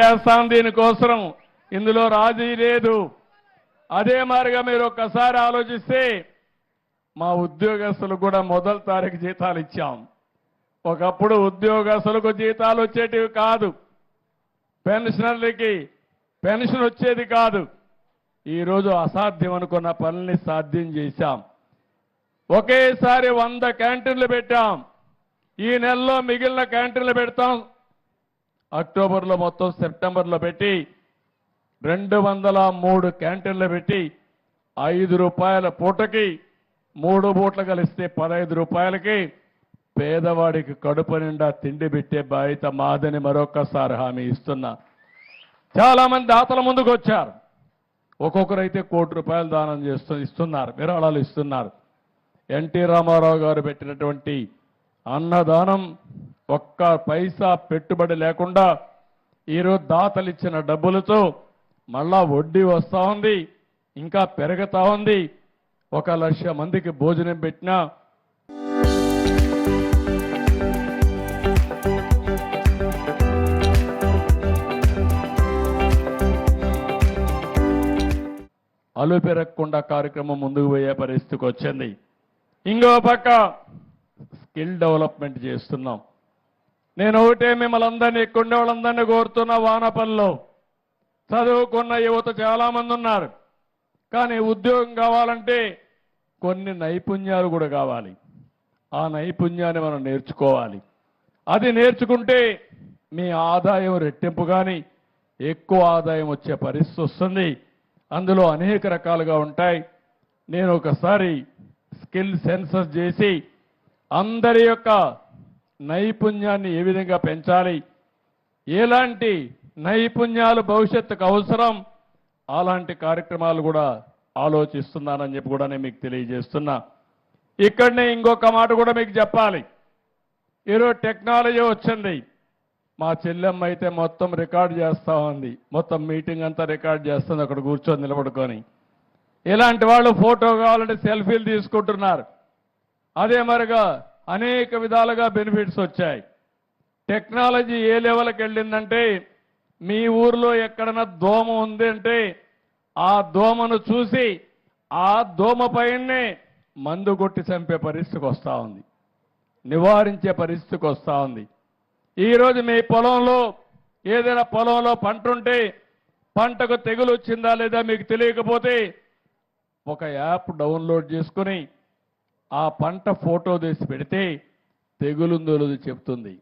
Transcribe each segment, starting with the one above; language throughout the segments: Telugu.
చేస్తాం దీనికోసం ఇందులో రాజీ లేదు. అదే మారిగా మీరు ఒక్కసారి ఆలోచిస్తే మా ఉద్యోగస్తులకు కూడా మొదటి తారీఖు జీతాలు ఇచ్చాం. ఒకప్పుడు ఉద్యోగస్తులకు జీతాలు వచ్చేటివి కాదు. పెన్షనర్లకి పెన్షన్ వచ్చేది కాదు. ఈరోజు అసాధ్యం అనుకున్న పనుల్ని సాధ్యం చేశాం. ఒకేసారి వంద క్యాంటీన్లు పెట్టాం. ఈ నెలలో మిగిలిన క్యాంటీన్లు పెడతాం. అక్టోబర్లో మొత్తం సెప్టెంబర్లో పెట్టి రెండు వందల మూడు క్యాంటీన్లు పెట్టి ఐదు రూపాయల పూటకి మూడు పూటలు కలిస్తే పదహైదు రూపాయలకి పేదవాడికి కడుపు నిండా తిండి పెట్టే బాధ్యత మాదని మరొక్కసారి హామీ ఇస్తున్నా. చాలా మంది దాతల ముందుకు వచ్చారు. ఒక్కొక్కరైతే కోటి రూపాయలు దానం చేస్తూ ఇస్తున్నారు విరాళాలు ఇస్తున్నారు. ఎన్టీ రామారావు గారు పెట్టినటువంటి అన్నదానం ఒక్క పైసా పెట్టుబడి లేకుండా ఈరోజు దాతలు ఇచ్చిన డబ్బులతో మళ్ళా వడ్డీ వస్తూ ఉంది ఇంకా పెరుగుతూ ఉంది. ఒక లక్ష మందికి భోజనం పెట్టినా అలు పెరగకుండా కార్యక్రమం ముందుకు పోయే పరిస్థితికి వచ్చింది. ఇంకో పక్క స్కిల్ డెవలప్మెంట్ చేస్తున్నాం. నేను ఒకటే మిమ్మల్ని అందరినీ ఎక్కుండే వాళ్ళందరినీ కోరుతున్న వానపల్లిలో. చదువుకున్న యువత చాలామంది ఉన్నారు. కానీ ఉద్యోగం కావాలంటే కొన్ని నైపుణ్యాలు కూడా కావాలి. ఆ నైపుణ్యాన్ని మనం నేర్చుకోవాలి. అది నేర్చుకుంటే మీ ఆదాయం రెట్టింపు కానీ ఎక్కువ ఆదాయం వచ్చే పరిస్థితి వస్తుంది. అందులో అనేక రకాలుగా ఉంటాయి. నేను ఒకసారి స్కిల్ సెన్సస్ చేసి అందరి యొక్క నైపుణ్యాన్ని ఏ విధంగా పెంచాలి? ఎలాంటి నైపుణ్యాలు భవిష్యత్తుకు అవసరం? అలాంటి కార్యక్రమాలు కూడా ఆలోచిస్తున్నానని చెప్పి కూడా నేను మీకు తెలియజేస్తున్నా. ఇక్కడనే ఇంకొక మాట కూడా మీకు చెప్పాలి. ఈరోజు టెక్నాలజీ వచ్చింది. మా చెల్లెమ్మ అయితే మొత్తం రికార్డ్ చేస్తా ఉంది. మొత్తం మీటింగ్ అంతా రికార్డ్ చేస్తుంది అక్కడ కూర్చొని నిలబడుకొని. ఇలాంటి వాళ్ళు ఫోటో కావాలంటే సెల్ఫీలు తీసుకుంటున్నారు. అదే మరిగా అనేక విధాలుగా బెనిఫిట్స్ వచ్చాయి. టెక్నాలజీ ఏ లెవెల్కి వెళ్ళిందంటే మీ ఊర్లో ఎక్కడన్నా దోమ ఉంది అంటే ఆ దోమను చూసి ఆ దోమ పైనే మందు కొట్టి చంపే పరిస్థితికి వస్తూ ఉంది. నివారించే పరిస్థితికి వస్తూ ఉంది. ఈరోజు మీ పొలంలో ఏదైనా పొలంలో పంట ఉంటే పంటకు తెగులు వచ్చిందా లేదా మీకు తెలియకపోతే ఒక యాప్ డౌన్లోడ్ చేసుకుని ఆ పంట ఫోటో తీసి పెడితే తెగులుందో లేదో చెప్తుంది.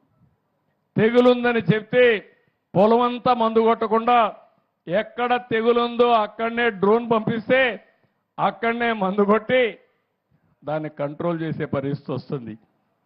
తెగులుందని చెప్తే పొలం అంతా మందు కొట్టకుండా ఎక్కడ తెగులుందో అక్కడనే డ్రోన్ పంపిస్తే అక్కడనే మందు కొట్టి దాన్ని కంట్రోల్ చేసే పరిస్థితి వస్తుంది.